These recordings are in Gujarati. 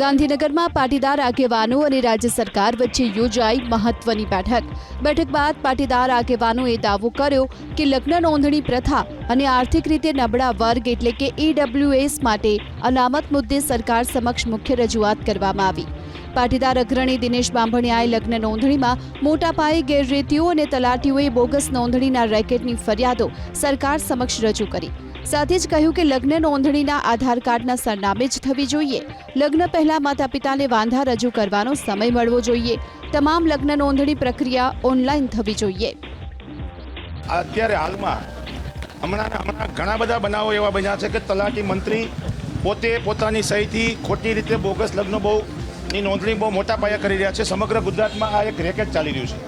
ગાંધીનગરમાં પાટીદાર આગેવાનો અને રાજ્ય સરકાર વચ્ચે યોજાઈ મહત્વની બેઠક. બેઠક બાદ પાટીદાર આગેવાનોએ દાવો કર્યો કે લગ્ન નોંધણી પ્રથા અને આર્થિક રીતે નબળા વર્ગ એટલે કે ઈડબ્લ્યુએસ માટે અનામત મુદ્દે સરકાર સમક્ષ મુખ્ય રજૂઆત કરવામાં આવી. પાટીદાર અગ્રણી દિનેશ બાંભણિયાએ લગ્ન નોંધણીમાં મોટા પાયે ગેરરીતિઓ અને તલાટીઓએ બોગસ નોંધણીના રેકેટની ફરિયાદો સરકાર સમક્ષ રજૂ કરી. સાથે જ કહ્યું કે લગ્ન નોંધણીના આધાર કાર્ડના સરનામે જ થવી જોઈએ. લગ્ન પહેલા માતા પિતાને વાંધા રજૂ કરવાનો સમય મળવો જોઈએ. તમામ લગ્ન નોંધણી પ્રક્રિયા ઓનલાઈન થવી જોઈએ. અત્યારે હાલમાં હમણાં હમણાં ઘણા બધા બનાવો એવા બન્યા છે કે તલાટી મંત્રી પોતે પોતાની સહીથી ખોટી રીતે બોગસ લગ્ન બહુ ની નોંધણી બહુ મોટા પાયે કરી રહ્યા છે. સમગ્ર ગુજરાતમાં આ એક રેકેટ ચાલી રહ્યું છે.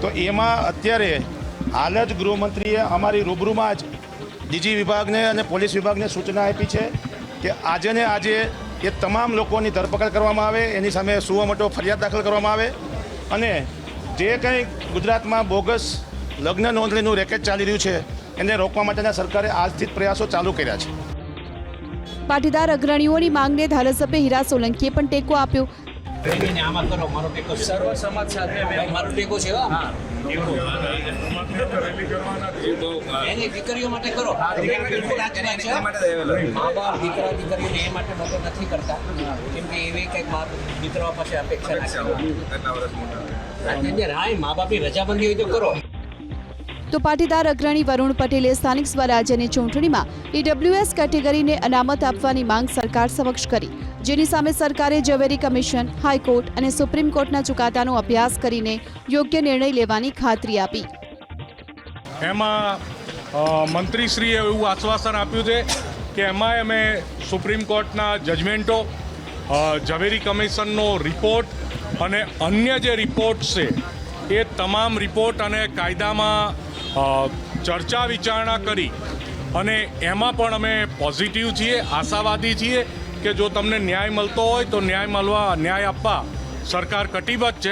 તો એમાં અત્યારે હાલ જ ગૃહમંત્રીએ અમારી રૂબરૂમાં જ ડીજી વિભાગને અને પોલીસ વિભાગને સૂચના આપી છે કે આજે ને આજે એ તમામ લોકોની ધરપકડ કરવામાં આવે એની સામે સુઓ મોટો ફરિયાદ દાખલ કરવામાં આવે અને જે કંઈ ગુજરાતમાં બોગસ લગ્ન નોંધણીનું રેકેટ ચાલી રહ્યું છે એને રોકવા માટેના સરકારે આજથી જ પ્રયાસો ચાલુ કર્યા છે પાટીદાર અગ્રણીઓની માંગને ધારાસભ્ય હીરા સોલંકીએ પણ ટેકો આપ્યો. સર્વ સમાજ સાથે મારો ટેકો છે હો. એની દીકરીઓ માટે કરો. બિલકુલ આજના છે. મા બાપ દીકરા દીકરીઓને એ માટે મદદ નથી કરતા. કેમ કે એવી કંઈક મા દીકરાઓ પાસે અપેક્ષા રાખી આજની અંદર હા એ મા બાપની રજાબંધી હોય તો કરો. તો પાટીદાર અગ્રણી વરુણ પટેલે સ્થાનિક સ્વરાજ્યની ચૂંટણીમાં ઈડબ્લ્યુએસ કેટેગરીને અનામત આપવાની માંગ સરકાર સમક્ષ કરી. જેની સામે સરકારે ઝવેરી કમિશન હાઈકોર્ટ અને સુપ્રીમ કોર્ટના ચુકાદાનો અભ્યાસ કરીને યોગ્ય નિર્ણય લેવાની ખાતરી આપી. એમાં મંત્રીશ્રીએ એવું આશ્વાસન આપ્યું છે કે એમાં અમે સુપ્રીમ કોર્ટના જજમેન્ટો ઝવેરી કમિશનનો રિપોર્ટ અને અન્ય જે રિપોર્ટ છે, એ તમામ રિપોર્ટ અને કાયદામાં ચર્ચા વિચારણા કરી અને એમાં પણ અમે પોઝિટિવ છીએ, આશાવાદી છીએ કે જો તમને ન્યાય મળતો હોય તો ન્યાય મળવા, ન્યાય આપવા સરકાર કટિબદ્ધ છે.